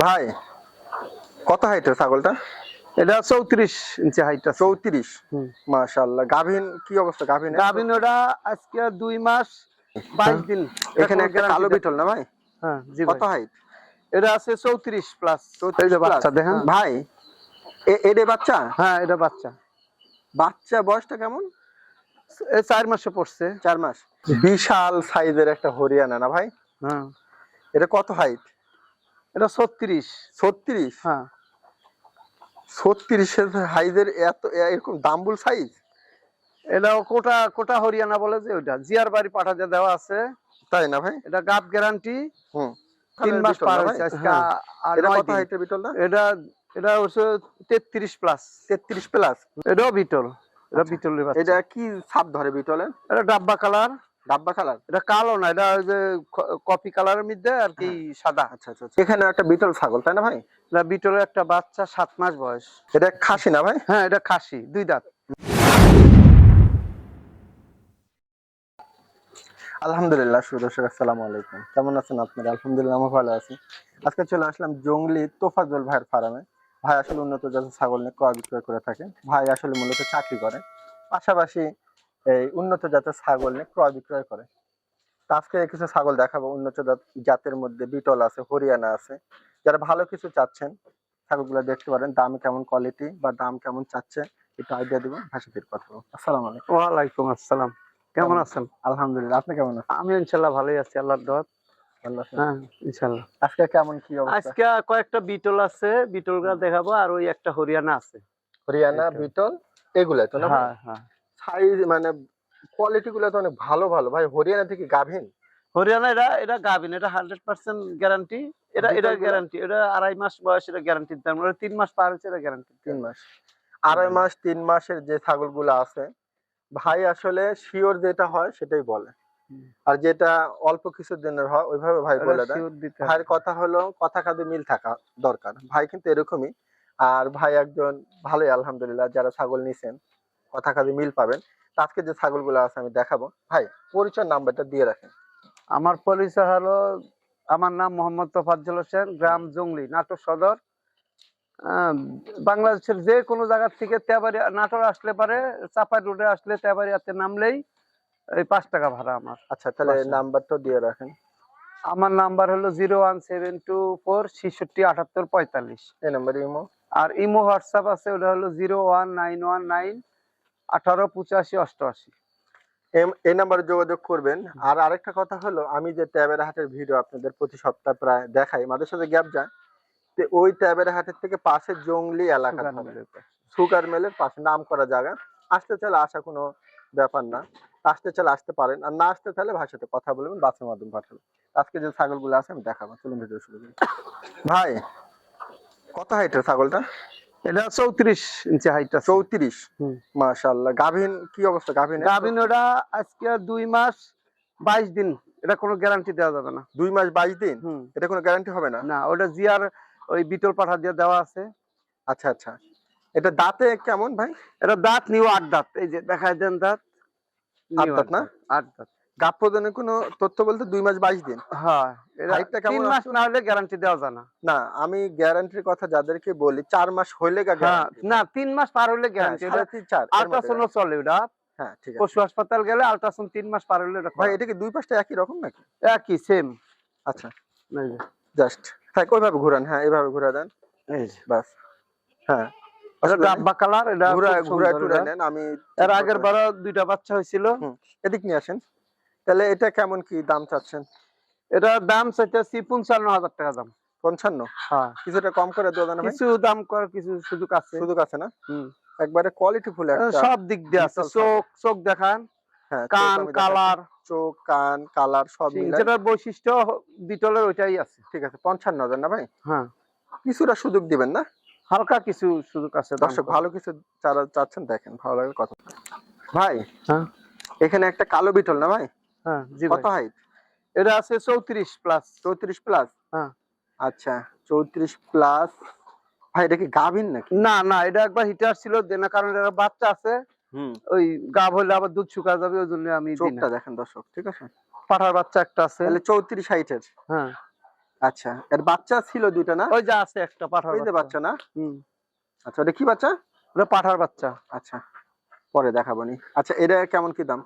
ভাই কত হাইটের ছাগলটা? এটা চৌত্রিশ ইঞ্চি হাইট আছে। চৌত্রিশ। মাশাল্লাহ গাভিন কি অবস্থা? গাভিন গাভিন ওটা আজকে দুই মাস বাইশ দিন। এখানে কোনো একটা কালো বিটল না ভাই? হ্যাঁ কত হাইট এটা আছে চৌত্রিশ প্লাস যে বাচ্চা দেখেন। ভাই এ- এডে বাচ্চা? হ্যাঁ এটা বাচ্চা। বাচ্চা বয়সটা কেমন? চার মাসে পড়ছে। চার মাস। বিশাল সাইজের একটা হরিয়ানা না ভাই? হ্যাঁ। এটা কত হাইট এটা ছত্রিশ। ছত্রিশ? হ্যাঁ। ছত্রিশের এত এরকম দাম্বুল সাইজ? এটা কোটা কোটা হরিয়ানা বলে যে ওইটা। জিয়ার বাড়ি পাঠাতে দেওয়া আছে। তাই না ভাই? এটা গাব গ্যারান্টি। হুম। তিন মাস বিটল পার হয়েছে আজকে হ্যাঁ। আর এটা কত হাইটের বিটলটা এটা এটা হচ্ছে তেত্রিশ প্লাস তেত্রিশ প্লাস এটাও বিটল। এটা বিটলের এটা কি ছাপ ধরে বিটলের? এটা ডাব্বা কালার। ডাব্বা কালার এটা কালো না এটা ওই যে কপি কালারের মধ্যে আর কি সাদা। আচ্ছা আচ্ছা আচ্ছা। এখানে একটা বিটল ছাগল তাই না ভাই? এটা বিটলের একটা বাচ্চা সাত মাস বয়স। এটা খাসি না ভাই? হ্যাঁ এটা খাসি দুই দাঁত। আলহামদুলিল্লাহ সুদর্শক আসসালামু আলাইকুম। কেমন আছেন আপনারা? আলহামদুলিল্লাহ আমি ভালো আছি। আজকে চলে আসলাম জঙ্গলি তোফাজল ভাইয়ের ফার্মে ভাই আসলে উন্নত জাতের ছাগল নিয়ে ক্রয় বিক্রয় করে থাকে ভাই আসলে মূলত চাকরি করে। পাশাপাশি এই উন্নত জাতের ছাগল নিয়ে ক্রয় বিক্রয় করে। তো আজকে কিছু ছাগল দেখাবো। উন্নত জাত জাতের মধ্যে বিটল আছে হরিয়ানা আছে। যারা ভালো কিছু চাচ্ছেন ছাগলগুলো দেখতে পারেন দাম কেমন কোয়ালিটি বা দাম কেমন চাচ্ছে একটু আইডিয়া দিব ভাষাটির কথা বলব। আসসালামু আলাইকুম। ওয়ালাইকুম আসসালাম। কেমন আছেন? আলহামদুলিল্লাহ। আপনি কেমন আছেন? আমি ইনশাল্লাহ ভালোই আছি আল্লাহর দোয়াত ভালো হ্যাঁ ইনশাল্লাহ। আজকে কেমন কি অবস্থা? আজকে কয়েকটা বিটল আছে বিটলগুলা দেখাবো আর ওই একটা হরিয়ানা আছে। হরিয়ানা বিটল এগুলা তো না হ্যাঁ হ্যাঁ। সাইজ মানে কোয়ালিটি গুলো তো অনেক ভালো ভালো। ভাই হরিয়ানা থেকে গাভিন? হরিয়ানা এটা এটা গাবিন এটা হান্ড্রেড পার্সেন্ট গ্যারান্টি এটা এটা গ্যারান্টি এটা আড়াই মাস বয়স এটা গ্যারান্টি ওটা তিন মাস পার হচ্ছে এটা গ্যারান্টি তিন মাস। আড়াই মাস তিন মাসের যে ছাগলগুলো আছে ভাই আসলে শিওর যেটা হয় সেটাই বলে। আর যেটা অল্প কিছু দিনের হয় ওইভাবে ভাই বলে দেয়। ভাইয়ের কথা হলো কথা কাঁধে মিল থাকা দরকার। ভাই কিন্তু এরকমই। আর ভাই একজন ভালোই আলহামদুলিল্লাহ যারা ছাগল নিছেন কথা কাঁধে মিল পাবেন। আজকে যে ছাগলগুলো আছে আমি দেখাবো। ভাই পরিচয় নাম্বারটা দিয়ে রাখেন। আমার পরিচয় হলো আমার নাম মোহাম্মদ তোফাজ্জল হোসেন গ্রাম জঙ্গলি নাটোর সদর। বাংলাদেশের যে কোনো জায়গা থেকে তেবাড়িয়া নাটোর আসলে পারে চাপাই রোডে আসলে তেবাড়িয়াতে নামলেই এই পাঁচ টাকা ভাড়া আমার। আচ্ছা তাহলে নাম্বারটা দিয়ে রাখেন। আমার নাম্বার হলো zero one seven two four ছেষট্টি আটাত্তর পঁয়তাল্লিশ। এই নাম্বারে ইমো। আর ইমো হোয়াটসঅ্যাপ আছে ওটা হলো zero one nine one nine আঠারো পঁচাশি অষ্টআশি। এম- এই নাম্বারে যোগাযোগ করবেন। আর আরেকটা কথা হলো আমি যে ট্যাবের হাটের ভিডিও আপনাদের প্রতি সপ্তাহ প্রায় দেখাই মাঝে সাথে গ্যাপ যায় তো ওই ট্যাবের হাটের থেকে পাশে জঙ্গলি এলাকা সুগার মেলের পাশে। নাম করা জায়গা। আসতে চাইলে আসা কোনো ব্যাপার না। আসতে চাইলে আসতে পারেন। আর না আসতে চাইলে সাথে কথা বলবেন বাসের মাধ্যমে পাঠাবেন আজকে যে ছাগলগুলো আছে আমি দেখাবো। চলুন ভিডিও শুরু করি। ভাই কত হাইটের ছাগলটা? এটা চৌত্রিশ ইঞ্চি হাইট চৌত্রিশ। মাশাল্লাহ গাভিন কি অবস্থা? গাভিন গাভিন ওটা আজকে দুই মাস বাইশ দিন। এটা কোনো গ্যারান্টি দেওয়া যাবে না। দুই মাস বাইশ দিন? এটা কোনো গ্যারান্টি হবে না? না ওটা জিয়ার ওই বিটল পাঠা দিয়ে দেওয়া আছে। আচ্ছা আচ্ছা। এটা দাঁতে কেমন ভাই? এটা দাঁত নিউ আট দাঁত। এই যে দেখায় দেন দাঁত আট দাঁত না? আট দাঁত। গাপ প্রদানের কোনো তথ্য বলতে দুই মাস বাইশ দিন। হ্যাঁ হাইটটা কেমন মাস না হলে গ্যারান্টি দেওয়া যায় না। না আমি গ্যারান্টির কথা যাদেরকে বলি চার মাস হইলে হ্যাঁ। না তিন মাস পার হলে গ্যারান্টি চার, আল্ট্রাসাউন্ড চলে ওটা। হ্যাঁ ঠিক আছে। পশু হাসপাতাল গেলে আল্ট্রাসাউন্ড তিন মাস পার হলে ভাই এটা কি দুই পাশটা একই রকম নাকি? একই সেম আচ্ছা। জাস্ট। হ্যাঁ ওইভাবে ঘুরান হ্যাঁ এইভাবে ঘুরা দেন। বাস। হ্যাঁ। এটা আসলে ডাব্বা কালার এটা ঘুরা ঘুরা টুরা নেন আমি এর আগের বারও দুইটা বাচ্চা হয়েছিল। এদিক নিয়ে আসেন। তাহলে এটা কেমন কি দাম চাচ্ছেন? এটা দাম চাইতেছি পঞ্চান্ন হাজার টাকা দাম। পঞ্চান্ন? হ্যাঁ। কিছুটা কম করে দেওয়া ভাই? কিছু দাম কর কিছু সুযোগ আছে। সুযোগ আছে না? হুম। একবারে কোয়ালিটি ফুল একটা সব দিক দিয়ে আছে। চোখ চোখ দেখান। হ্যাঁ কান কালার চোখ কান কালার সব মিলে যেটার বৈশিষ্ট্য বিটলের ওইটাই আছে। ঠিক আছে পঞ্চান্ন হাজার না ভাই? হ্যাঁ। কিছুটা সুযোগ দিবেন না? হালকা কিছু সুযোগ আছে দর্শক ভালো কিছু চাচ্ছেন দেখেন ভালো লাগলে কথা ভাই হ্যাঁ। এখানে একটা কালো বিটল না ভাই? হ্যাঁ জি কত হাইট এটা আছে চৌত্রিশ প্লাস চৌত্রিশ প্লাস হ্যাঁ। আচ্ছা চৌত্রিশ প্লাস ভাই এটা কি গাভিন নাকি? না না এটা একবার হিটার ছিল দেনা কারণ এটা বাচ্চা আছে। হুম। ওই গাভ হলে আবার দুধ শুকা যাবে ওই জন্য আমি চোখটা দেখেন দর্শক ঠিক আছে? পাঠার বাচ্চা একটা আছে। তাহলে চৌত্রিশ হাইটের হ্যাঁ। আচ্ছা এর বাচ্চা ছিল দুইটা না? ওই যে আছে একটা পাঠার ওই যে বাচ্চা। বাচ্চা না? হুম। আচ্ছা ওটা কি বাচ্চা? ওটা পাঠার বাচ্চা। আচ্ছা পরে দেখাবো নি। আচ্ছা এটা কেমন কি দাম?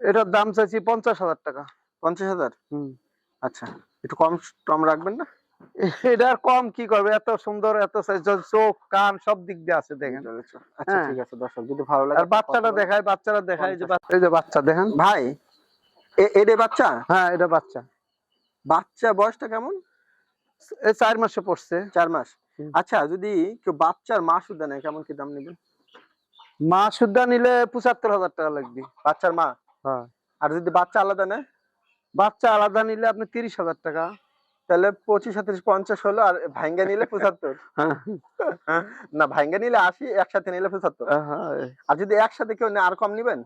এটার দাম চাইছি পঞ্চাশ হাজার টাকা। পঞ্চাশ হাজার? হুম। আচ্ছা একটু কম টম রাখবেন না? এটা আর কম কি করবে? এত সুন্দর এত চোখ কান সব দিক দিয়ে আছে দেখেন। আচ্ছা হ্যাঁ। ঠিক আছে দর্শক যদি ভালো লাগে আর বাচ্চাটা দেখায় বাচ্চারা দেখায় যে বাচ্চা- এই যে বাচ্চা দেখেন। ভাই। এ- এডে বাচ্চা? হ্যাঁ এটা বাচ্চা। বাচ্চা বয়সটা কেমন? চার মাসে পড়ছে। চার মাস। আচ্ছা যদি কেউ বাচ্চার মা সুদ্ধা নেয় কেমন কি দাম নেবেন? মা সুদ্ধা নিলে পঁচাত্তর হাজার টাকা লাগবে। বাচ্চার মা? হ্যাঁ। আর যদি বাচ্চা আলাদা নেয়? বাচ্চা আলাদা নিলে আপনি তিরিশ হাজার টাকা। তাহলে পঁচিশ সাতিরিশ পঞ্চাশ হলো আর ভাঙ্গা নিলে পঁচাত্তর। না ভাঙ্গা নিলে আশি একসাথে নিলে পঁচাত্তর। হ্যাঁ। আর যদি একসাথে কেউ আর কম নিবেন?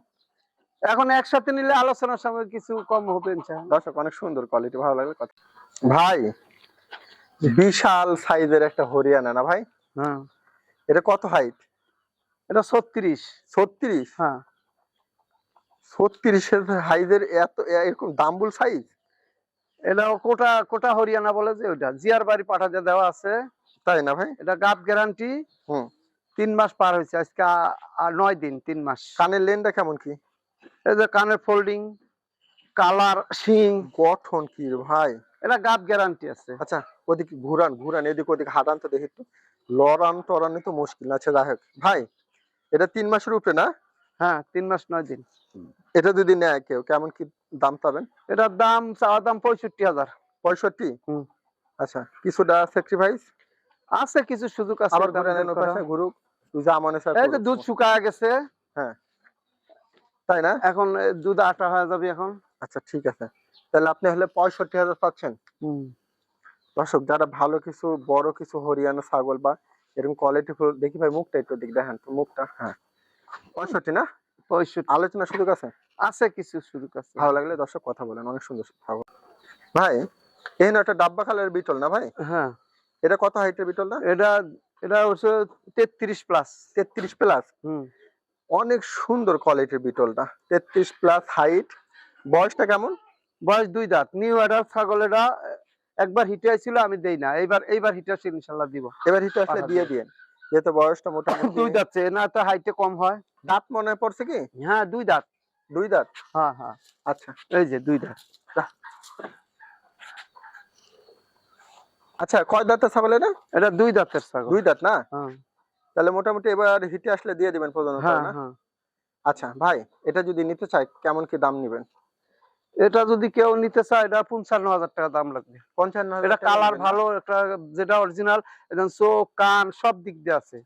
এখন একসাথে নিলে আলোচনার সময় কিছু কম হবে। দর্শক অনেক সুন্দর কোয়ালিটি ভালো লাগলে কথা। ভাই বিশাল সাইজের একটা হরিয়ানা না ভাই? হ্যাঁ। এটা কত হাইট এটা ছত্রিশ ছত্রিশ? হ্যাঁ। ছত্রিশের হাইজের এত এরকম দাম্বুল সাইজ এটা কোটা কোটা হরিয়ানা বলে যে ওটা জিয়ার বাড়ি পাঠাতে দেওয়া আছে তাই না ভাই? এটা গাপ গ্যারান্টি হুম। তিন মাস পার হয়েছে আজকে আর নয় দিন তিন মাস। কানের লেনটা কেমন কি? এই যে কানের ফোল্ডিং কালার শিং। গঠন কি ভাই? এটা গাপ গ্যারান্টি আছে। আচ্ছা ওদিকে ঘুরান ঘুরান এদিক ওদিক হাঁটান তো দেখি তো লড়ান টরানি তো মুশকিল আছে যাই হোক। ভাই এটা তিন মাসের উপরে না? হ্যাঁ তিন মাস নয় দিন। এটা যদি নেয় কেউ কেমন কি দাম পাবেন? এটার দাম চাওয়া দাম পঁয়ষট্টি হাজার। পঁয়ষট্টি? আচ্ছা কিছুটা স্যাক্রিফাইস আছে কিছু সুযোগ আছে আবার ঘুরে নেন ঘুরুক যা মনে এই যে দুধ শুকায় গেছে। তাই না? এখন দুধ আটা হয়ে যাবে এখন। আচ্ছা ঠিক আছে। তাহলে আপনি হলে পঁয়ষট্টি হাজার পাচ্ছেন। দর্শক যারা ভালো কিছু বড় কিছু হরিয়ানা ছাগল বা এরকম কোয়ালিটি দেখি ভাই মুখটা একটু দিক দেখেন মুখটা হ্যাঁ। পঁয়ষট্টি না? পঁয়ষট্টি। আলোচনা সুযোগ আছে? আছে কিছু সুযোগ আছে। ভালো লাগলে দর্শক কথা বলেন অনেক সুন্দর ভাই এই না একটা ডাব্বা কালারের বিটল না ভাই? হ্যাঁ। এটা কত হাইটের বিটল না এটা এটা হচ্ছে তেত্রিশ প্লাস। তেত্রিশ প্লাস? হুম। অনেক সুন্দর কোয়ালিটির বিটলটা। তেত্রিশ প্লাস হাইট। বয়সটা কেমন? বয়স দুই দাঁত। নিউ অর্ডার ছাগল এটা একবার হিটে ছিল আমি দেই না। এইবার এইবার হিটে আসলে ইনশাল্লাহ দিব। এবার হিটে আসলে দিয়ে দিয়েন। যেহেতু বয়সটা মোটামুটি দুই দাঁত চেয়ে না তো হাইটে কম হয়। দাঁত মনে পড়ছে কি? হ্যাঁ দুই দাঁত। দুই দাঁত? হ্যাঁ হ্যাঁ। আচ্ছা। এই যে দুই দাঁত। আচ্ছা কয় দাঁতের ছাগল এটা? এটা দুই দাঁতের ছাগল। দুই দাঁত না? হ্যাঁ। তাহলে মোটামুটি এবার হিটে আসলে দিয়ে দিবেন প্রধানত হ্যাঁ হ্যাঁ। আচ্ছা ভাই এটা যদি নিতে চাই কেমন কি দাম নিবেন? এটা যদি কেউ নিতে চায় এটা পঞ্চান্ন হাজার টাকা দাম লাগবে। পঞ্চান্ন এটা কালার ভালো এটা যেটা অরিজিনাল একদম চোখ কান সব দিক দিয়ে আছে।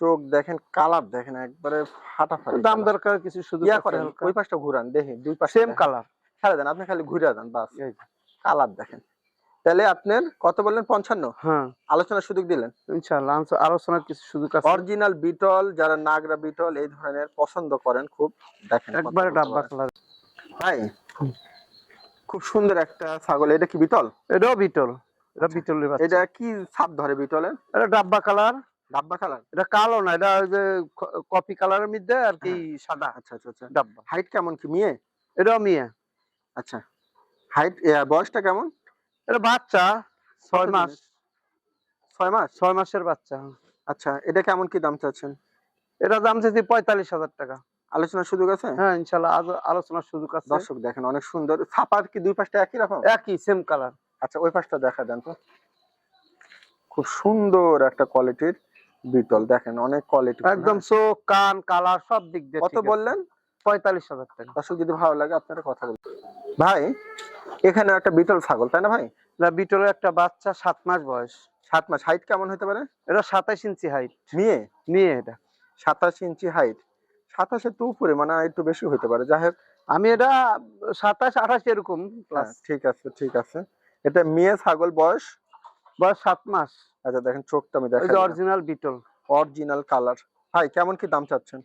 চোখ দেখেন কালার দেখেন একবারে ফাটাফাটি দাম দরকার কিছু শুধু ইয়া করেন ওই পাশটা ঘুরান দেখি দুই পাশে সেম কালার ছেড়ে দেন আপনি খালি ঘুরে দেন বাস। কালার দেখেন। তাহলে আপনার কত বললেন পঞ্চান্ন? হ্যাঁ। আলোচনার সুযোগ দিলেন। ইনশাআল্লাহ আলোচনার কিছু সুযোগ আছে। অরিজিনাল বিটল যারা নাগরা বিটল এই ধরনের পছন্দ করেন খুব দেখেন একবারে ডাব্বা কালার ভাই খুব সুন্দর একটা ছাগল। এটা কি বিটল? এটাও বিটল। এটা বিটলের বাচ্চা। এটা কি ছাপ ধরে বিটলের? এটা ডাব্বা কালার। ডাব্বা কালার? এটা কালো না এটা ওই যে কপি কালারের মধ্যে আর কি সাদা। আচ্ছা আচ্ছা আচ্ছা। ডাব্বা। হাইট কেমন কি? মেয়ে? এটাও মিয়া। আচ্ছা। হাইট বয়সটা কেমন? এটা বাচ্চা ছয় মাস। ছয় মাস? ছয় মাসের বাচ্চা। আচ্ছা এটা কেমন কি দাম চাচ্ছেন? এটা দাম চাইছি পঁয়তাল্লিশ হাজার টাকা। আলোচনার সুযোগ আছে? হ্যাঁ ইনশাল্লাহ আজ আলোচনার সুযোগ আছে। দর্শক দেখেন অনেক সুন্দর। ছাপার কি দুই পাশটা একই রকম? একই সেম কালার আচ্ছা ওই পাশটা দেখা দেন তো। খুব সুন্দর একটা কোয়ালিটির বিটল। দেখেন অনেক কোয়ালিটি একদম চোখ কান কালার সব দিক দিয়ে কত বললেন? পঁয়তাল্লিশ হাজার টাকা। দর্শক যদি ভালো লাগে আপনারা কথা বলবেন ভাই এখানে একটা বিটল ছাগল তাই না ভাই? এটা বিটলের একটা বাচ্চা সাত মাস বয়স। সাত মাস। হাইট কেমন হতে পারে? এটা সাতাইশ ইঞ্চি হাইট মেয়ে? নিয়ে এটা। সাতাশ ইঞ্চি হাইট সাতাশের তো উপরে মানে একটু বেশি হতে পারে। যাই হোক আমি এটা সাতাশ আঠাশ এরকম হ্যাঁ, প্লাস ঠিক আছে ঠিক আছে। এটা মেয়ে ছাগল বয়স? বয়স সাত মাস। আচ্ছা দেখেন চোখটা আমি দেখা অরিজিনাল বিটল অরিজিনাল কালার ভাই কেমন কি দাম চাচ্ছেন?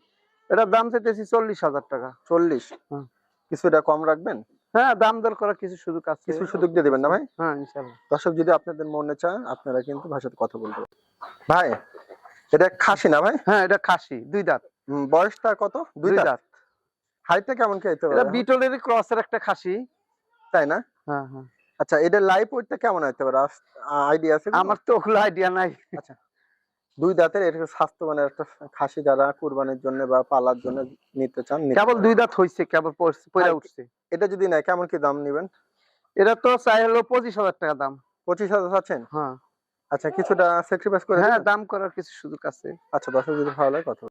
এটার দাম চাইতেছি চল্লিশ হাজার টাকা। চল্লিশ? হুম। কিছুটা কম রাখবেন? হ্যাঁ দাম দর করা কিছু সুযোগ আছে। কিছু সুযোগ দিয়ে দেবেন না ভাই? হ্যাঁ দর্শক যদি আপনাদের মনে চায় আপনারা কিন্তু ভাষাতে কথা বলতে পারেন। ভাই এটা খাসি না ভাই? হ্যাঁ এটা খাসি দুই দাঁত। বয়সটা কত? দুই দাঁত। হাইটটা কেমন কি হতে এটা পারে বিটলেরই ক্রসের একটা খাসি। তাই না? হ্যাঁ হ্যাঁ। আচ্ছা এটা লাইভ ওয়েটটা কেমন হতে পারে? আইডিয়া আছে আমার তো ওগুলো আইডিয়া নাই। দুই দাঁতের এটা স্বাস্থ্যবানের একটা খাসি যারা কুরবানির জন্য বা পালার জন্য নিতে চান কেবল দুই দাঁত হইছে কেবল পইড়া উঠছে। এটা যদি নেয় কেমন কি দাম নেবেন? এটা তো চাই হলো পঁচিশ হাজার টাকা দাম। পঁচিশ হাজার চাচ্ছেন? হ্যাঁ। আচ্ছা কিছুটা স্যাক্রিফাইস করে হ্যাঁ দাম করার কিছু সুযোগ আছে। আচ্ছা দর্শক যদি ভালো লাগে কথা।